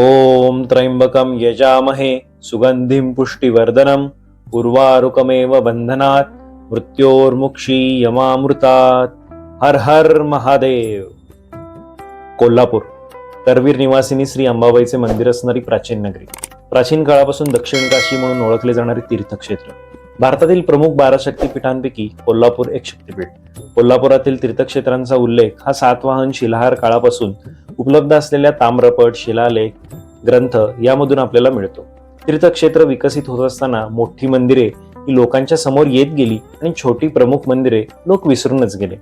ॐ त्र्यंबकं यजामहे सुगन्धिं पुष्टिवर्धनम् उर्वारुकमेव बन्धनात् मृत्योर्मुक्षीयमामृतात् हर हर महादेव। कोल्हापूर करवीर निवासिनी श्री अंबाबाईचे मंदिर असणारी प्राचीन नगरी. प्राचीन काळापासून दक्षिण काशी म्हणून ओळखले जाणारे तीर्थक्षेत्र. भारतातील प्रमुख बारा शक्तीपीठांपैकी कोल्हापूर एक शक्तिपीठ. कोल्हापुरातील तीर्थक्षेत्रांचा उल्लेख हा सातवाहन शिलाहार काळापासून उपलब्ध असलेल्या ताम्रपट शिलालेख ग्रंथ यामधून आपल्याला मिळतो. तीर्थक्षेत्र विकसित होत असताना मोठी मंदिरे ही लोकांच्या समोर येत गेली आणि छोटी प्रमुख मंदिरे लोक विसरूनच गेले.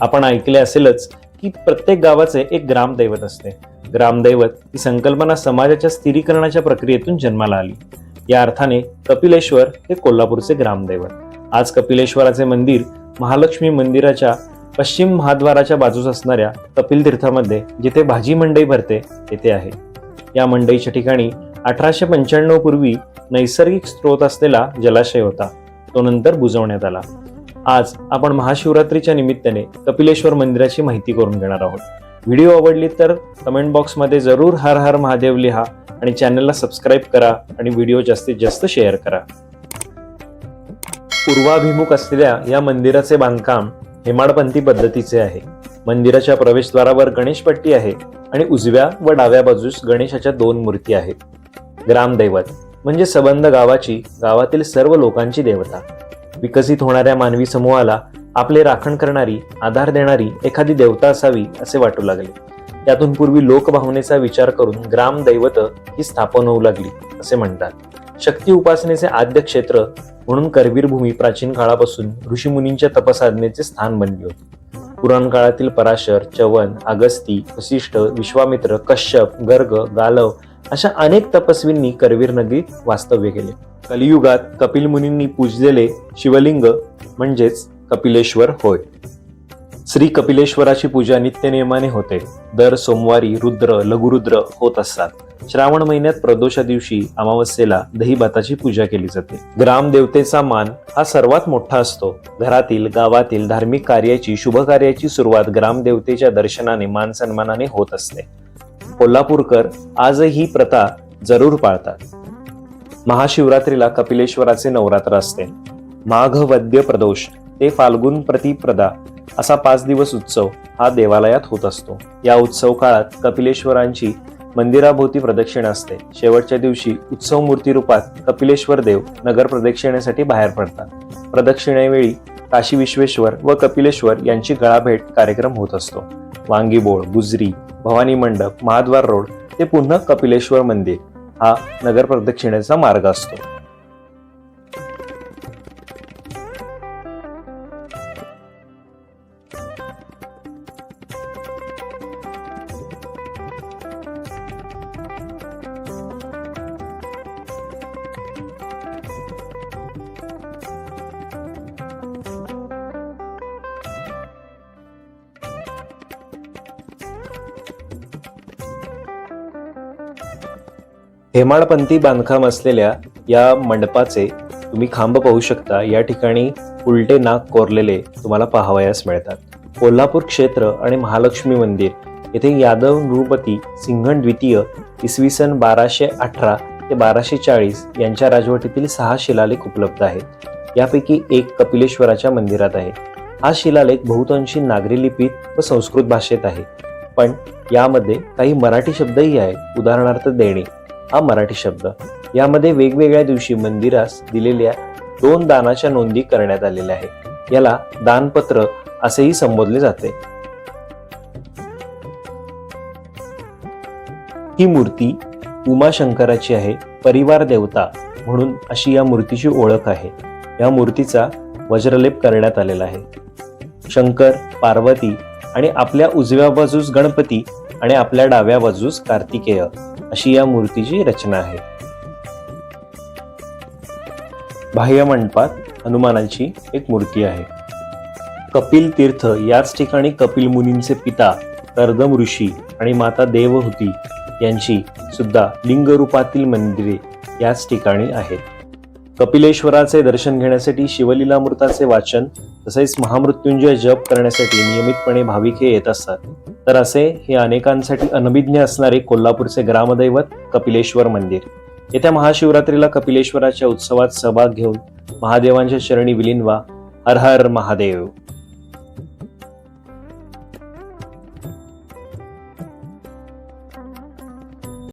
आपण ऐकले असेलच की प्रत्येक गावाचे एक ग्रामदैवत असते. ग्रामदैवत ही संकल्पना समाजाच्या स्थिरीकरणाच्या प्रक्रियेतून जन्माला आली. या अर्थाने कपिलेश्वर हे कोल्हापूरचे ग्रामदैवत. आज कपिलेश्वराचे मंदिर महालक्ष्मी मंदिराच्या पश्चिम महाद्वाराच्या बाजूस असणाऱ्या कपिल तीर्थामध्ये जिथे भाजी मंडई भरते तेथे आहे. या मंडईच्या ठिकाणी अठराशे पंच्याण्णव पूर्वी नैसर्गिक स्रोत असलेला जलाशय होता. तो नंतर बुजवण्यात आला. आज आपण महाशिवरात्रीच्या निमित्ताने कपिलेश्वर मंदिराची माहिती करून घेणार आहोत. व्हिडिओ आवडली तर कमेंट बॉक्समध्ये जरूर हर हर महादेव लिहा आणि चॅनलला सबस्क्राईब करा आणि व्हिडिओ जास्तीत जास्त शेअर करा. पूर्वाभिमुख असलेल्या या मंदिराचे बांधकाम हेमाडपंथी पद्धतीचे आहे. मंदिराच्या प्रवेशद्वारावर गणेशपट्टी आहे आणि उजव्या व डाव्या बाजूस गणेशाच्या दोन मूर्ती आहेत. ग्रामदैवत म्हणजे सबंध गावाची गावातील सर्व लोकांची देवता. विकसित होणाऱ्या मानवी समूहाला आपले राखण करणारी आधार देणारी एखादी देवता असावी असे वाटू लागले. त्यातून पूर्वी लोकभावनेचा विचार करून ग्रामदैवत ही स्थापन होऊ लागली असे म्हणतात. शक्ती उपासनेचे आद्य क्षेत्र म्हणून करवीर भूमी प्राचीन काळापासून ऋषीमुनींच्या तपसाधनेचे स्थान बनली होती. पुराण काळातील पराशर चवन अगस्ती वसिष्ठ विश्वामित्र कश्यप गर्ग गालव अशा अनेक तपस्वींनी करवीर नगरीत वास्तव्य केले. कलियुगात कपिल मुनींनी पूजलेले शिवलिंग म्हणजेच कपिलेश्वर होय. श्री कपिलेश्वराची पूजा नित्यनियमाने होते. दर सोमवारी रुद्र लघुरुद्र होत असतात. श्रावण महिन्यात प्रदोषा दिवशी अमावस्येला दहीभाताची पूजा केली जाते. ग्रामदेवतेचा मान हा सर्वात मोठा असतो. घरातील गावातील धार्मिक कार्याची शुभ कार्याची सुरुवात ग्रामदेवतेच्या दर्शनाने मान सन्मानाने होत असते. कोल्हापूरकर आजही ही प्रथा जरूर पाळतात. महाशिवरात्रीला कपिलेश्वराचे नवरात्र असते. माघ वद्य प्रदोष. ते फाल्गुन प्रतिप्रदा असा पाच दिवस उत्सव हा देवालयात होत असतो. या उत्सव काळात कपिलेश्वरांची मंदिराभोवती प्रदक्षिणा असते. शेवटच्या दिवशी उत्सव मूर्ती रूपात कपिलेश्वर देव नगर प्रदक्षिणेसाठी बाहेर पडतात. प्रदक्षिणेवेळी काशी विश्वेश्वर व कपिलेश्वर यांची गळाभेट कार्यक्रम होत असतो. वांगीबोळ गुजरी भवानी मंडप महाद्वार रोड ते पुन्हा कपिलेश्वर मंदिर हा नगर प्रदक्षिणेचा मार्ग असतो. हेमाडपंथी बांधकाम असलेल्या या मंडपाचे तुम्ही खांब पाहू शकता. या ठिकाणी उलटे नाक कोरलेले तुम्हाला पाहावयास मिळतात. कोल्हापूर क्षेत्र आणि महालक्ष्मी मंदिर येथे यादव नृपती सिंघण द्वितीय इसवी सन बाराशे अठरा ते बाराशे चाळीस यांच्या राजवटीतील सहा शिलालेख उपलब्ध आहेत. यापैकी एक कपिलेश्वराच्या मंदिरात आहे. हा शिलालेख बहुतांशी नागरी लिपीत व संस्कृत भाषेत आहे. पण यामध्ये काही मराठी शब्दही आहेत. उदाहरणार्थ देणे. हा मराठी शब्द. यामध्ये वेगवेगळ्या दिवशी मंदिरास दिलेल्या दोन दानाच्या नोंदी करण्यात आलेल्या आहेत. याला दानपत्र असेही संबोधले जाते. ही मूर्ती उमाशंकराची आहे परिवार देवता म्हणून अशी या मूर्तीची ओळख आहे. या मूर्तीचा वज्रलेप करण्यात आलेला आहे. शंकर पार्वती आणि आपल्या उजव्या बाजूस गणपती आणि आपल्या डाव्या बाजूस कार्तिकेय. अशी या मूर्तीची रचना आहे. बाह्य मंडपात हनुमानाची एक मूर्ती आहे. कपिल तीर्थ याच ठिकाणी कपिल मुनींचे पिता कर्दम ऋषी आणि माता देव होती यांची सुद्धा लिंगरूपातील मंदिरे याच ठिकाणी आहेत. कपिलेश्वराचे दर्शन घेण्यासाठी शिवलीलामृताचे वाचन तसेच महामृत्युंजय जप करण्यासाठी नियमितपणे भाविक हे येत असतात. तर असे हे अनेकांसाठी अनभिज्ञ असणारे कोल्हापूरचे ग्रामदैवत कपिलेश्वर मंदिर. येत्या महाशिवरात्रीला कपिलेश्वराच्या उत्सवात सहभाग घेऊन महादेवांच्या चरणी विलीन व्हा हर हर महादेव.